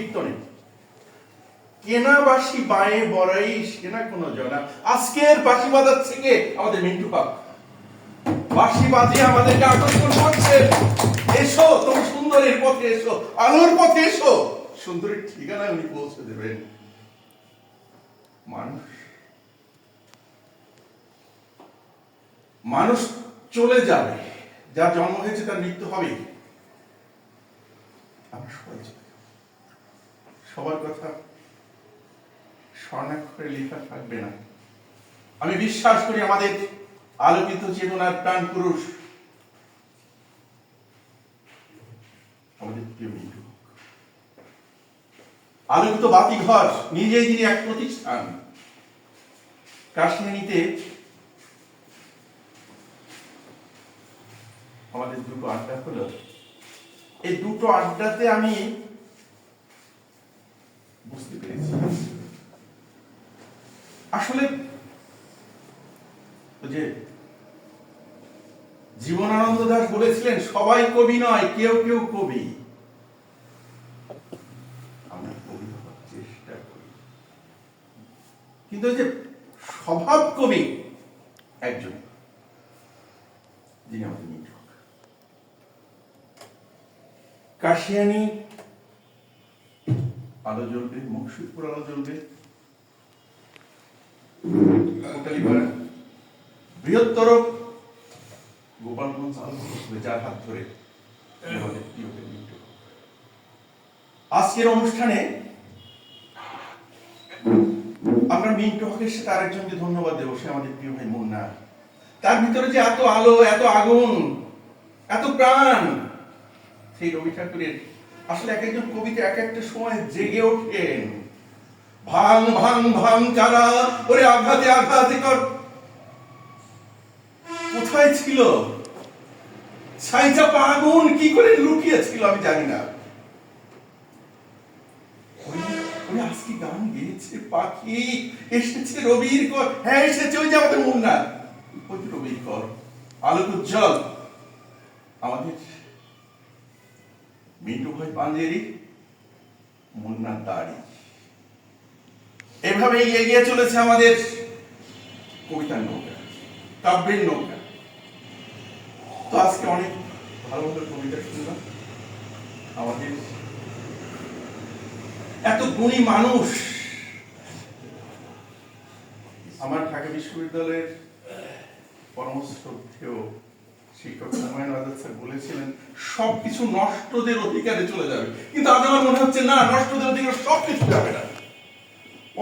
কীর্তনে। কেনা বাসি বায়ে বড়াই, সেনা কোনো জনা। আজকের বাসি বাজাচ্ছে কে আমাদের মিন্টু বাপ বাসি বাজিয়ে আমাদেরকে আকর্ষণ করছে। এসো, তুমি সুন্দরের পথে এসো, আলোর পথে এসো। সুন্দরের ঠিকানায় উনি পৌঁছে দেবেন। মানুষ। মানুষ চলে যাবে। যার জন্ম হয়েছে তার মৃত্যু হবে। আমরা সবাই। সবার কথা স্বর্ণাক্ষরে লেখা থাকবে না। আমি বিশ্বাস করি আমাদের আলোকিত চেতনার প্রাণ পুরুষ আলোকিত বাতিঘর নিজেই যিনি এক প্রতিষ্ঠান, কাশ্মীরিতে আমাদের দুটো আড্ডা হলো। এই দুটো আড্ডাতে আমি ওই জীবনানন্দ দাস বলেছিলেন, সবাই কবি নয়, কেউ কেউ কবি। কিন্তু যে স্বভাব কবি একজন, যিনি আমাদের মিঠক কাশিয়ানি, আলো জ্বলবে মকসুদপুর আলো জ্বলবে। কোটালীপাড়া বৃহত্তর গোপালগঞ্জ যার হাত ধরে আজকের অনুষ্ঠানে আমরা মিন্টু হকের সাথে আরেকজনকে ধন্যবাদ দেবো, সে আমাদের প্রিয় ভাই মুন্না। তার ভিতরে যে এত আলো, এত আগুন এত প্রাণ, সেই রবি ঠাকুরের আসলে এক একজন কবিতা এক একটা সময় জেগে ওঠেন ভাং ভাং ভাং চারা ওরে আঘাতে আঘাতে কর ছিল? ছাইচাপা আগুন কি করে লুকিয়েছিল আমি জানি না। আজকে গান গেয়েছে, পাখি এসেছে রবির কর হ্যাঁ এসেছে, ওই যে আমাদের মুন্না ওই রবির কর আলোক উজ্জ্বল। আমাদের মিন্টু ভাই পাঞ্জেরি মুন্না দাড়ি। এভাবেই এগিয়ে চলেছে আমাদের কবিতার নৌকা, কাব্যের নৌকা। তো আজকে অনেক ভালো কবিতা শুনলাম। আমাদের এত গুণী মানুষ। আমার ঢাকা বিশ্ববিদ্যালয়ের পরমশ্রদ্ধেয় শিক্ষক হুমায়ুন আজাদ স্যার বলেছিলেন, সবকিছু নষ্টদের অধিকারে চলে যাবে। কিন্তু আজ আমার মনে হচ্ছে, না, নষ্টদের অধিকারে সবকিছু যাবে না।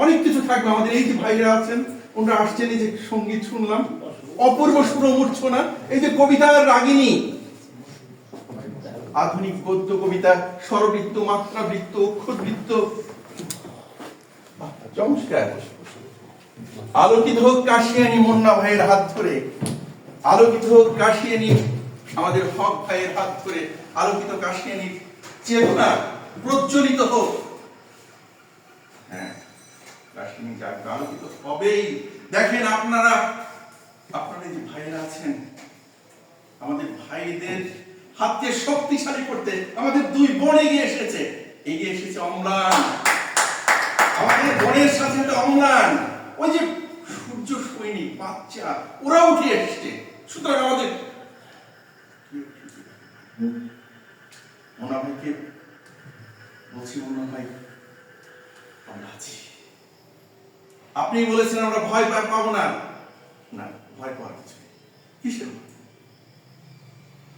অনেক কিছু থাকবে। আমাদের এই যে ভাইরা আছেন, ওনারা আসছেন, এই যে সংগীত শুনলাম। অপূর্ব সুরমূর্ছনা। এই যে কবিতার রাগিনী। আধুনিক গদ্য কবিতা, স্বরবৃত্ত, মাত্রাবৃত্ত, অক্ষরবৃত্ত। চমৎকার। আলোকিত হোক কাশিয়ানি ভাইয়ের হাত ধরে। আলোকিত হোক কাশিয়ানি, আমাদের হক ভাইয়ের হাত ধরে। আলোকিত চেতনা প্রজ্বলিত হোক। হ্যাঁ কাশিয়ানি আলোকিত হবেই। দেখেন আপনারা আপনারা যে ভাইয়েরা আছেন, আমাদের ভাইদের হাতকে শক্তিশালী করতে আমাদের দুই বোন এগিয়ে এসেছে। এগিয়ে এসেছে অম্লান। আমাদের বোনের সাথে সাথে অম্লান। ওই যে সূর্য সৈনিক, বাচ্চা ওরা উঠে এসছে। সুতরাং আমাদের মোনা ভাইকে বলছি মোনা ভাই, আমরা আছি। আপনি বলেছেন, আমরা ভয় পাবো না। ভয় পাওয়ার কিছু কিসের ভয়?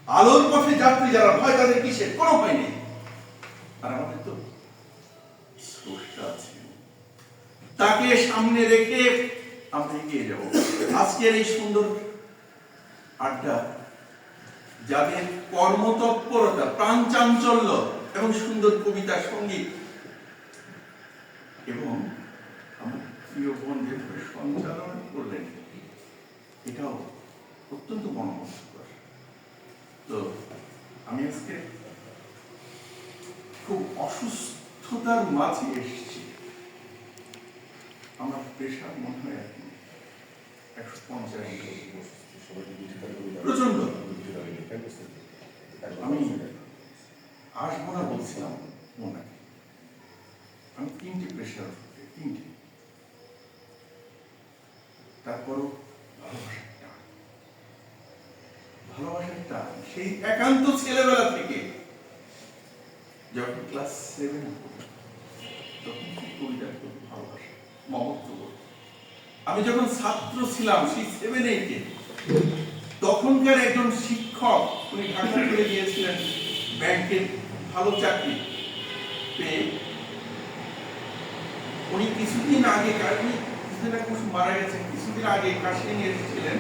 আলোর পথে যাত্রী যারা ভয় তাদের কিসের? কোনো ভয় নেই। আর আমাদের তো আছে। তাকে সামনে রেখে আমরা এগিয়ে যাব। আজকের এই সুন্দর আড্ডা যাদের কর্মতৎপরতা, প্রাণ চাঞ্চল্য এবং সুন্দর কবিতা, সংগীত এবং আমার প্রিয় বোন যেভাবে সঞ্চালন করলেন এটাও অত্যন্ত মনোমুগ্ধকর তো আমি আজকে খুব অসুস্থতার মাঝে এসেছি। আমার প্রেশার মনে হয় এখন একশো পঞ্চাশ প্রচণ্ড আমি আসব না বলছিলাম ওনাকে তিনটে প্রেশার তিনটে। তারপরও ভালোবাসার টান। সেই একান্ত ছেলেবেলা থেকে যখন ক্লাস সেভেন আমি যখন ছাত্র ছিলাম, সেই সেভেন এইটে তখনকার একজন শিক্ষক, উনি ঢাকা চলে গিয়েছিলেন ব্যাংকের ভালো চাকরি পেয়ে। উনি কিছুদিন আগে উনি কিছুদিন আগে মারা গেছেন, কিছুদিন আগে নিয়ে এসেছিলেন।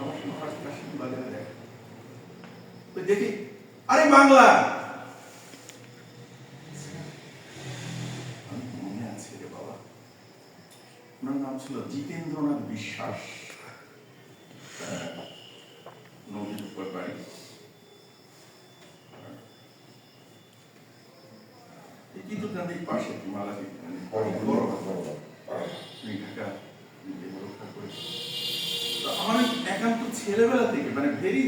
আমার সঙ্গে কাশি বাজারে দেখি, আরে বাংলা আমি মনে আছে রে বাবা ওনার নাম ছিল জিতেন্দ্রনাথ বিশ্বাস। কিন্তু নদীর পাশে একান্ত ছেলেবেলা থেকে মানে ভেরি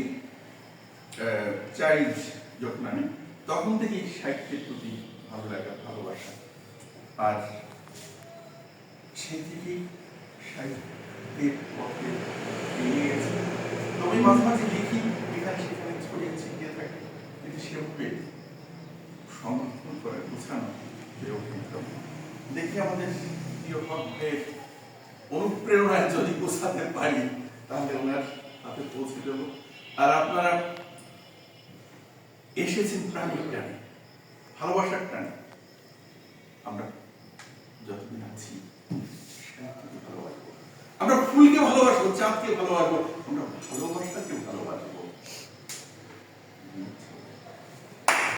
চাইল্ড যখন আমি, তখন থেকেই সাহিত্যের প্রতি ভালো লাগা, ভালোবাসা। আর সেই সাহিত্যের পথে এগিয়ে গেছে। তবে মাঝে মাঝে লিখি এখানে সেখানে ছড়িয়ে ছিটিয়ে থাকে, কিন্তু সেভাবে সংরক্ষণ করে গোছানো দেখি আমাদের প্রিয় হক অনুপ্রেরণায় যদি গোছাতে পারি, তাহলে ওনার হাতে পৌঁছে দেব। আর আপনারা এসেছেন প্রাণীর টানে ভালোবাসার টানে జాతీయ పదవారు ఉండవు. పదవ వర్షం చెబుతారు